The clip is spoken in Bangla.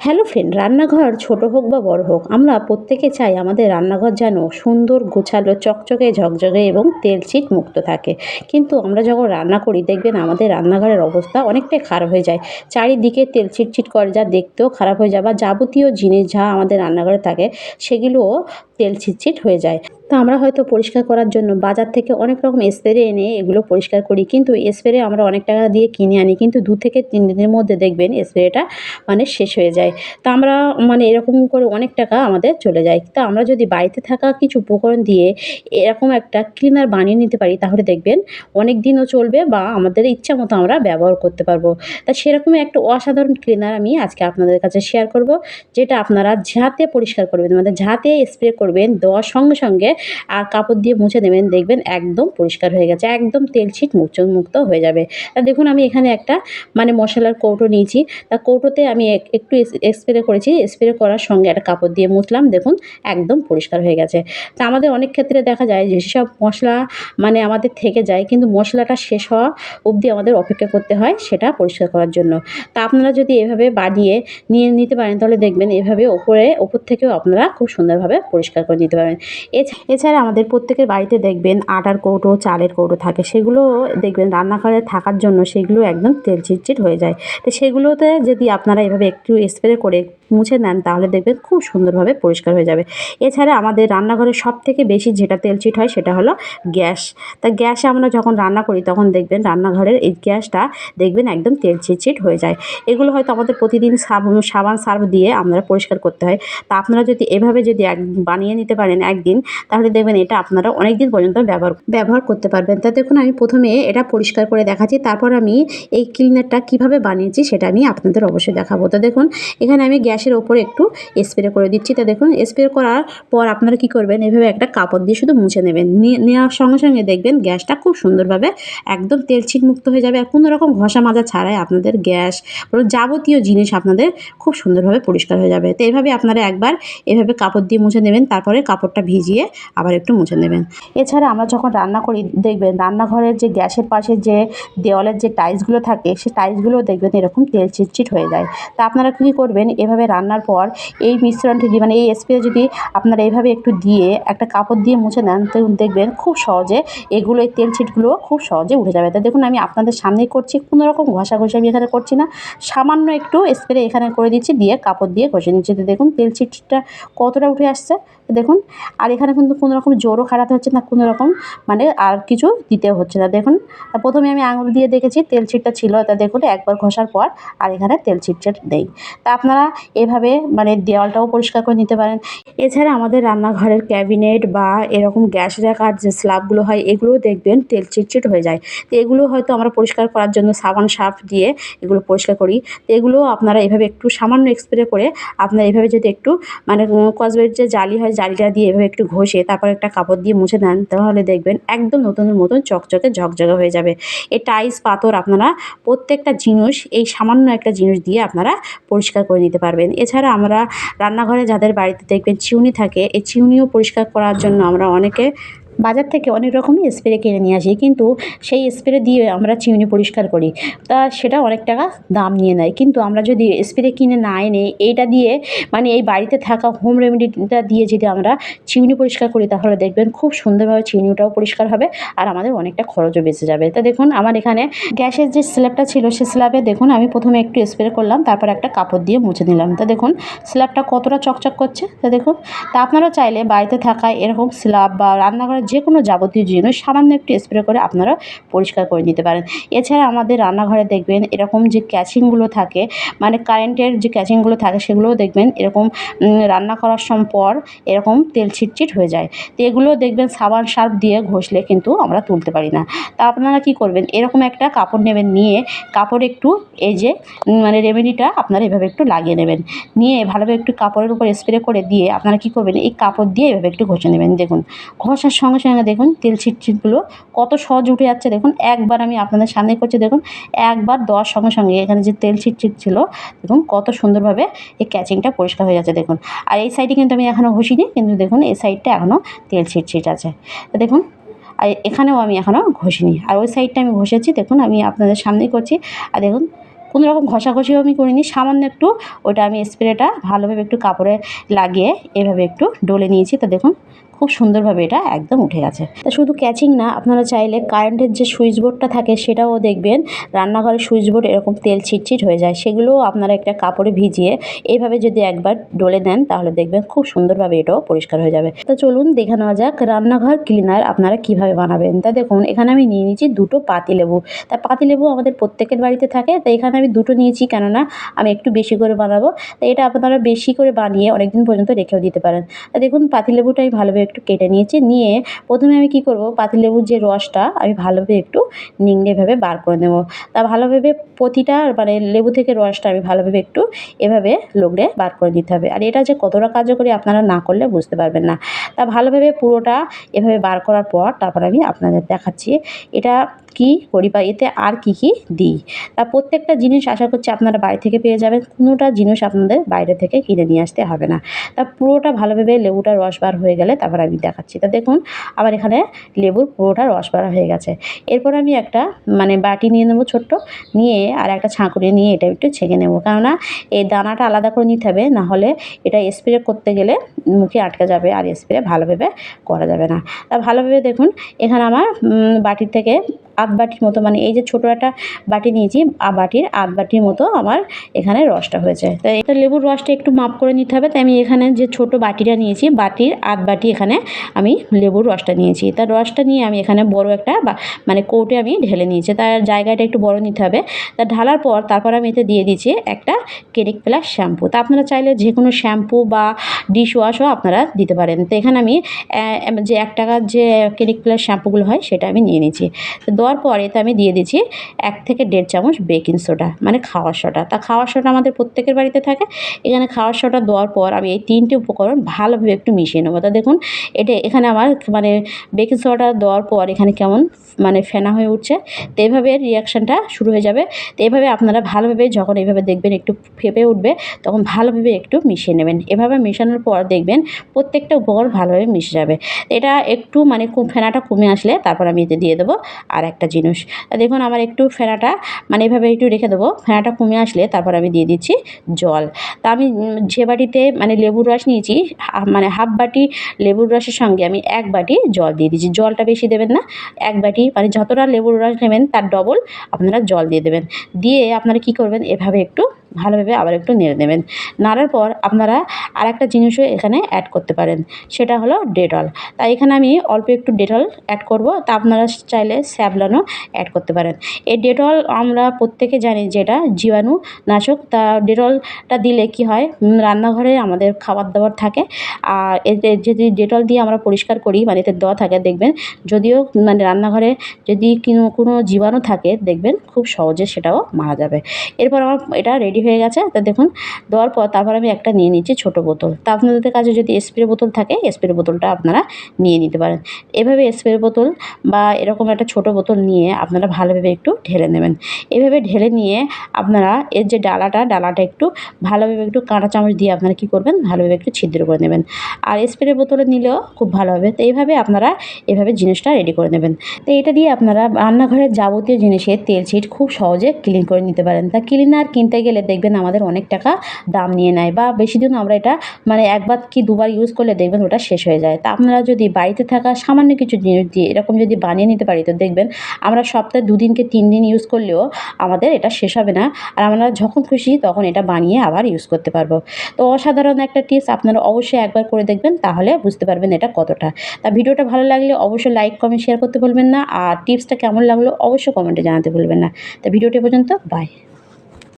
হ্যালো ফ্রেন্ড রান্নাঘর ছোট হোক বা বড় হোক, আমরা প্রত্যেকে চাই আমাদের রান্নাঘর যেন সুন্দর, গোছালো, চকচকে, ঝকঝকে এবং তেল চিট মুক্ত থাকে। কিন্তু আমরা যখন রান্না করি, দেখবেন আমাদের রান্নাঘরের অবস্থা অনেকটাই খারাপ হয়ে যায়। চারিদিকে তেল চিটচিট করে যা দেখতেও খারাপ হয়ে যায় বা যাবতীয় জিনিস যা আমাদের রান্নাঘরে থাকে, সেগুলোও তেল চিটচিট হয়ে যায়। তো আমরা হয়তো পরিষ্কার করার জন্য বাজার থেকে অনেক রকম স্প্রে এনে এগুলো পরিষ্কার করি। কিন্তু স্প্রে আমরা অনেক টাকা দিয়ে কিনে আনি। কিন্তু দু থেকে তিন দিনের মধ্যে দেখবেন স্প্রেটা মানে শেষ হয়ে যায়। তা আমরা মানে এরকম করে অনেক টাকা আমাদের চলে যায়। তা আমরা যদি বাড়িতে থাকা কিছু উপকরণ দিয়ে এরকম একটা ক্লিনার বানিয়ে নিতে পারি, তাহলে দেখবেন অনেক দিনও চলবে বা আমাদের ইচ্ছা মতো আমরা ব্যবহার করতে পারব। তা সেরকমই একটা অসাধারণ ক্লিনার আমি আজকে আপনাদের কাছে শেয়ার করব, যেটা আপনারা ঝাঁতে পরিষ্কার করবেন। মানে ঝাঁতে স্প্রে করবেন, দেওয়ার সঙ্গে সঙ্গে আর কাপড় দিয়ে মুছে দেবেন, দেখবেন একদম পরিষ্কার হয়ে গেছে, একদম তেল ছিট মুক্ত হয়ে যাবে। তা দেখুন, আমি এখানে একটা মানে মশলার কৌটো নিয়েছি, তা কৌটোতে আমি এক- একটু স্প্রে করেছি স্প্রে করার সঙ্গে একটা কাপড় দিয়ে মুছলাম, দেখুন একদম পরিষ্কার হয়ে গেছে। তা আমাদের অনেক ক্ষেত্রে দেখা যায় যে সব মশলা মানে আমাদের থেকে যায়, কিন্তু মশলাটা শেষ হওয়া অবধি আমাদের অপেক্ষা করতে হয় সেটা পরিষ্কার করার জন্য। তা আপনারা যদি এভাবে বানিয়ে নিয়ে নিতে পারেন, তাহলে দেখবেন এভাবে ওপরে, ওপর থেকেও আপনারা খুব সুন্দরভাবে পরিষ্কার করে নিতে পারবেন। এছা- এছাড়া আমাদের প্রত্যেকের বাড়িতে দেখবেন আটার কৌটো, চালের কৌটো থাকে, সেগুলো দেখবেন রান্নাঘরে থাকার জন্য সেগুলো একদম তেল চিটচিট হয়ে যায়। তো সেগুলোতে যদি আপনারা এভাবে একটু স্প্রে করে মুছে নেন তাহলে দেখবেন খুব সুন্দরভাবে পরিষ্কার হয়ে যাবে। এছাড়া আমাদের রান্নাঘরে সব থেকে বেশি যেটা তেল চিট হয় সেটা হলো গ্যাস। তা গ্যাসে আমরা যখন রান্না করি, তখন দেখবেন রান্নাঘরের এই গ্যাসটা দেখবেন একদম তেল চিটচিট হয়ে যায়। এগুলো হয়তো আমাদের প্রতিদিন সাবান সার্ফ দিয়ে আমরা পরিষ্কার করতে হয়। তা আপনারা যদি এভাবে যদি এক, বানিয়ে নিতে পারেন একদিন, তাহলে দেখবেন এটা আপনারা অনেক দিন পর্যন্ত ব্যবহার ব্যবহার করতে পারবেন। তা দেখুন, আমি প্রথমে এটা পরিষ্কার করে দেখাচ্ছি, তারপর আমি এই ক্লিনারটা কীভাবে বানিয়েছি সেটা আমি আপনাদের অবশ্যই দেখাবো। তো দেখুন, এখানে আমি গ্যাসের ওপরে একটু স্প্রে করে দিচ্ছি। তা দেখুন স্প্রে করার পর আপনারা কি করবেন? এভাবে একটা কাপড় দিয়ে শুধু মুছে নেবেন। নেওয়ার সঙ্গে সঙ্গে দেখবেন গ্যাসটা খুব সুন্দরভাবে একদম তেল মুক্ত হয়ে যাবে। আর কোনো রকম ঘষা মাজা ছাড়াই আপনাদের গ্যাস যাবতীয় জিনিস আপনাদের খুব সুন্দরভাবে পরিষ্কার হয়ে যাবে। তো এইভাবে আপনারা একবার এভাবে কাপড় দিয়ে মুছে নেবেন, তারপরে কাপড়টা ভিজিয়ে আবার একটু মুছে নেবেন। এছাড়া আমরা যখন রান্না করি, দেখবেন রান্নাঘরের যে গ্যাসের পাশে যে দেওয়ালের যে টাইলসগুলো থাকে, সেই টাইলসগুলো দেখবেন এরকম তেল চিটচিট হয়ে যায়। তা আপনারা কী করবেন? এভাবে রান্নার পর এই মিশ্রণটি দিয়ে মানে এই স্প্রে যদি আপনারা এইভাবে একটু দিয়ে একটা কাপড় দিয়ে মুছে নেন তো দেখবেন খুব সহজে এগুলো, এই তেল ছিটগুলো খুব সহজে উঠে যাবে। তা দেখুন, আমি আপনাদের সামনেই করছি, কোনো রকম ঘষাঘষি আমি এখানে করছি না। সামান্য একটু স্প্রে এখানে করে দিচ্ছি, দিয়ে কাপড় দিয়ে ঘষে নিচ্ছি। তো দেখুন, তেল ছিটটা কতটা উঠে আসছে। দেখুন, আর এখানে কিন্তু কোনো রকম জোরও খাটাতে হচ্ছে না, কোনো রকম মানে আর কিছু দিতে হচ্ছে না। দেখুন, প্রথমে আমি আঙুল দিয়ে দেখেছি, তেল ছিটটা ছিল, তা দেখুন, একবার ঘষার পর আর এখানে তেল ছিটটা নেই। তা আপনারা এভাবে মানে দেওয়ালটাও পরিষ্কার করে নিতে পারেন। এছাড়া আমাদের রান্নাঘরের ক্যাবিনেট বা এরকম গ্যাস রাখার যে স্ল্যাবগুলো হয়, এগুলোও দেখবেন তেল চিটচিট হয়ে যায়। তো এগুলো হয়তো আমরা পরিষ্কার করার জন্য সাবান সার্ফ দিয়ে এগুলো পরিষ্কার করি। তো এগুলো আপনারা এভাবে একটু সামান্য স্প্রে করে, আপনারা এভাবে যদি একটু মানে কসবেট যে জালি হয় জালিটা দিয়ে এভাবে একটু ঘষে তারপর একটা কাপড় দিয়ে মুছে দেন, তাহলে দেখবেন একদম নতুনের মতন চকচকে ঝকঝকে হয়ে যাবে। এই টাইলস, পাথর আপনারা প্রত্যেকটা জিনিস, এই সামান্য একটা জিনিস দিয়ে আপনারা পরিষ্কার করে নিতে পারবেন। এছাড়া আমরা রান্নাঘরে যাদের বাড়িতে দেখবেন চিউনি থাকে, এই চিউনিও পরিষ্কার করার জন্য আমরা অনেকে বাজার থেকে অনেক রকমই স্প্রে কিনে নিয়ে আসি, কিন্তু সেই স্প্রে দিয়ে আমরা চিমনি পরিষ্কার করি। তা সেটা অনেক টাকা দাম নিয়ে নেয়। কিন্তু আমরা যদি স্প্রে কিনে না এনে এইটা দিয়ে মানে এই বাড়িতে থাকা হোম রেমেডিটা দিয়ে যদি আমরা চিমনি পরিষ্কার করি, তাহলে দেখবেন খুব সুন্দরভাবে চিমনিটাও পরিষ্কার হবে আর আমাদের অনেকটা খরচও বেঁচে যাবে। তা দেখুন, আমার এখানে গ্যাসের যে স্ল্যাবটা ছিল, সে স্ল্যাবে দেখুন, আমি প্রথমে একটু স্প্রে করলাম, তারপর একটা কাপড় দিয়ে মুছে নিলাম। তা দেখুন স্ল্যাবটা কতটা চকচক করছে? তা দেখুন, তা আপনারাও চাইলে বাড়িতে থাকা এরকম স্ল্যাব বা রান্নাঘরের যে কোনো যাবতীয় জিনিস সামান্য একটু স্প্রে করে আপনারা পরিষ্কার করে নিতে পারেন। এছাড়া আমাদের রান্নাঘরে দেখবেন এরকম যে ক্যাচিংগুলো থাকে মানে কারেন্টের যে ক্যাচিংগুলো থাকে সেগুলোও দেখবেন এরকম রান্না করার সম, পর এরকম তেল ছিটচিট হয়ে যায়। তো এগুলো দেখবেন সাবান সার্ফ দিয়ে ঘষলে কিন্তু আমরা তুলতে পারি না। তা আপনারা কি করবেন? এরকম একটা কাপড় নেবেন, নিয়ে কাপড় একটু, এই যে মানে রেমেডিটা আপনারা এভাবে একটু লাগিয়ে নেবেন। নিয়ে ভালোভাবে একটু কাপড়ের উপর স্প্রে করে দিয়ে আপনারা কি করবেন? এই কাপড় দিয়ে এভাবে একটু ঘষে নেবেন। দেখুন, ঘষার সঙ্গে সঙ্গে সঙ্গে দেখুন তেল ছিটছিটগুলো কত সহজ উঠে যাচ্ছে। দেখুন, একবার আমি আপনাদের সামনে করছি, দেখুন, একবার দেওয়ার সঙ্গে সঙ্গে এখানে যে তেল ছিটছিট ছিল, দেখুন, কত সুন্দরভাবে এই ক্যাচিংটা পরিষ্কার হয়ে যাচ্ছে, দেখুন। আর এই সাইডে কিন্তু আমি এখনও ঘষিনি, কিন্তু দেখুন, এই সাইডটা এখনও তেল ছিটছিট আছে। দেখুন, আর এখানেও আমি এখনও ঘষিনি। আর ওই সাইডটা আমি ঘষেছি, দেখুন, আমি আপনাদের সামনেই করছি। আর দেখুন, কোনো রকম ঘষাঘষিও আমি করিনি, সামান্য একটু ওটা আমি স্প্রেটা ভালোভাবে একটু কাপড়ে লাগিয়ে এভাবে একটু ডলে নিয়েছি। তো দেখুন খুব সুন্দরভাবে এটা একদম উঠে গেছে। তা শুধু ক্যাচিং না, আপনারা চাইলে কারেন্টের যে সুইচ বোর্ডটা থাকে সেটাও দেখবেন। রান্নাঘরের সুইচ বোর্ড এরকম তেল ছিটছিট হয়ে যায়, সেগুলোও আপনারা একটা কাপড়ে ভিজিয়ে এইভাবে যদি একবার ডলে নেন, তাহলে দেখবেন খুব সুন্দরভাবে এটাও পরিষ্কার হয়ে যাবে। তো চলুন দেখে নেওয়া যাক রান্নাঘর ক্লিনার আপনারা কীভাবে বানাবেন। তা দেখুন, এখানে আমি নিয়ে নিয়েছি দুটো পাতিলেবু তা পাতিলেবু আমাদের প্রত্যেকের বাড়িতে থাকে, তো এখানে আমি দুটো নিয়েছি, কেননা আমি একটু বেশি করে বানাবো। তো এটা আপনারা বেশি করে বানিয়ে অনেকদিন পর্যন্ত রেখেও দিতে পারেন। তা দেখুন পাতিলেবুটা আমি ভালোভাবে একটু কেটে নিয়েছি। নিয়ে প্রথমে আমি কি করব? পাতিলেবুর যে রসটা, আমি ভালোভাবে একটু নিংড়েভাবে বার করে নেব। তা ভালোভাবে প্রতিটা মানে লেবু থেকে রসটা আমি ভালোভাবে একটু এভাবে লগড়ে বার করে নিতে হবে। আর এটা যে কতটা কার্যকরী আপনারা না করলে বুঝতে পারবেন না। তা ভালোভাবে পুরোটা এভাবে বার করার পর তারপর আমি আপনাদের দেখাচ্ছি এটা কী করি বা এতে আর কী কী দিই। তা প্রত্যেকটা জিনিস আশা করছি আপনারা বাড়ি থেকে পেয়ে যাবেন। কোনোটা জিনিস আপনাদের বাইরে থেকে কিনে নিয়ে আসতে হবে না। তা পুরোটা ভালোভাবে লেবুটা রস বার হয়ে গেলে তারপর আমি দেখাচ্ছি। তা দেখুন, আবার এখানে লেবুর পুরোটা রস বার হয়ে গেছে। এরপর আমি একটা মানে বাটি নিয়ে নেব ছোট্ট, নিয়ে আর একটা ছাঁকুড়ে নিয়ে এটা একটু ছেঁকে নেব। কেননা এই দানাটা আলাদা করে নিতে হবে নাহলে এটা স্প্রে করতে গেলে মুখে আটকে যাবে আর স্প্রে ভালোভাবে করা যাবে না। তা ভালোভাবে দেখুন, এখানে আমার বাটির থেকে আধ বাটির মতো মানে এই যে ছোটো একটা বাটি নিয়েছি বাটির আধ বাটির মতো আমার এখানে রসটা হয়েছে। তো এটা লেবুর রসটা একটু মাপ করে নিতে হবে, তাই আমি এখানে যে ছোট বাটিটা নিয়েছি, বাটির আধ বাটি এখানে আমি লেবুর রসটা নিয়েছি। তার রসটা নিয়ে আমি এখানে বড় একটা মানে কৌটে আমি ঢেলে নিয়েছি, তার জায়গাটা একটু বড় নিতে হবে। তা ঢালার পর তারপর আমি এতে দিয়ে দিচ্ছি একটা ক্লিনিক প্লাস শ্যাম্পু। তা আপনারা চাইলে যে কোনো শ্যাম্পু বা ডিশ ওয়াশও আপনারা দিতে পারেন। তো এখানে আমি যে এক টাকার যে ক্লিনিক প্লাস শ্যাম্পুগুলো হয়, সেটা আমি নিয়ে নিয়েছি। তো দেওয়ার পর এতে আমি দিয়ে দিচ্ছি এক থেকে দেড় চামচ বেকিং সোডা মানে খাওয়ার সোডা। তা খাওয়ার সোডা আমাদের প্রত্যেকের বাড়িতে থাকে। এখানে খাওয়ার সোডা দেওয়ার পর আমি এই তিনটে উপকরণ ভালোভাবে একটু মিশিয়ে নেব। তা দেখুন, এটা এখানে আমার মানে বেকিং সোডা দেওয়ার পর এখানে কেমন মানে ফেনা হয়ে উঠছে। তো এইভাবে রিয়াকশানটা শুরু হয়ে যাবে। তো এইভাবে আপনারা ভালোভাবে যখন এইভাবে দেখবেন একটু ফেপে উঠবে, তখন ভালোভাবে একটু মিশিয়ে নেবেন। এভাবে মেশানোর পর দেখবেন প্রত্যেকটা উপকরণ ভালোভাবে মিশে যাবে। এটা একটু মানে ফেনাটা কমে আসলে তারপর আমি এতে দিয়ে দেবো আর একটা জিনিস। দেখুন, আমার একটু ফেনাটা মানে এভাবে একটু রেখে দেবো। ফেনাটা কমে আসলে তারপর আমি দিয়ে দিচ্ছি জল। তা আমি যে বাটিতে মানে লেবুর রস নিয়েছি মানে হাফ বাটি লেবুর রসের সঙ্গে আমি এক বাটি জল দিয়ে দিচ্ছি। জলটা বেশি দেবেন না, এক বাটি মানে যতটা লেবুর রস নেবেন তার ডবল আপনারা জল দিয়ে দেবেন। দিয়ে আপনারা কি করবেন, এভাবে একটু ভালোভাবে আবার একটু নেড়ে নেবেন। নাড়ার পর আপনারা আর একটা জিনিসও এখানে অ্যাড করতে পারেন, সেটা হলো ডেটল তাই এখানে আমি অল্প একটু ডেটল অ্যাড করব, তা আপনারা চাইলে স্যাবলানও অ্যাড করতে পারেন। এই ডেটল আমরা প্রত্যেকে জানি যে এটা জীবাণু নাশক তা ডেটলটা দিলে কি হয়? রান্নাঘরে আমাদের খাবার দাবার থাকে, আর এতে যদি ডেটল দিয়ে আমরা পরিষ্কার করি মানে এতে দেওয়া থাকে, দেখবেন যদিও মানে রান্নাঘরে যদি কোনো কোনো জীবাণু থাকে, দেখবেন খুব সহজে সেটাও মারা যাবে। এরপর আমার এটা রেডি হয়ে গেছে, তা দেখুন, দেওয়ার পর তারপর আমি একটা নিয়ে নিচ্ছি ছোটো বোতল। তা আপনাদের কাছে যদি স্প্রে বোতল থাকে স্প্রে বোতলটা আপনারা নিয়ে নিতে পারেন। এভাবে স্প্রে বোতল বা এরকম একটা ছোটো বোতল নিয়ে আপনারা ভালোভাবে একটু ঢেলে নেবেন। এভাবে ঢেলে নিয়ে আপনারা এর যে ডালাটা ডালাটা একটু ভালোভাবে একটু কাঁটা চামচ দিয়ে আপনারা কী করবেন? ভালোভাবে একটু ছিদ্র করে নেবেন। আর স্প্রে বোতলে নিলেও খুব ভালো হবে। তো এইভাবে আপনারা এভাবে জিনিসটা রেডি করে নেবেন। তো এটা দিয়ে আপনারা রান্নাঘরের যাবতীয় জিনিসের তেল ছিট খুব সহজে ক্লিন করে নিতে পারেন। তা ক্লিনার কিনতে গেলে দেখবেন আমাদের অনেক টাকা দাম নিয়ে নেয় বা বেশি দিন আমরা এটা মানে একবার কি দুবার ইউজ করলে দেখবেন ওটা শেষ হয়ে যায়। তা আপনারা যদি বাড়িতে থাকা সামান্য কিছু জিনিস দিয়ে এরকম যদি বানিয়ে নিতে পারি, তো দেখবেন আমরা সপ্তাহে দুদিনকে তিন দিন ইউজ করলেও আমাদের এটা শেষ হবে না। আর আমরা যখন খুশি তখন এটা বানিয়ে আবার ইউজ করতে পারব। তো অসাধারণ একটা টিপস আপনারা অবশ্যই একবার করে দেখবেন, তাহলে বুঝতে পারবেন এটা কতটা। তা ভিডিওটা ভালো লাগলে অবশ্যই লাইক কমেন্ট শেয়ার করতে ভুলবেন না। আর টিপসটা কেমন লাগল অবশ্যই কমেন্টে জানাতে ভুলবেন না। তা ভিডিওটি পর্যন্ত বাই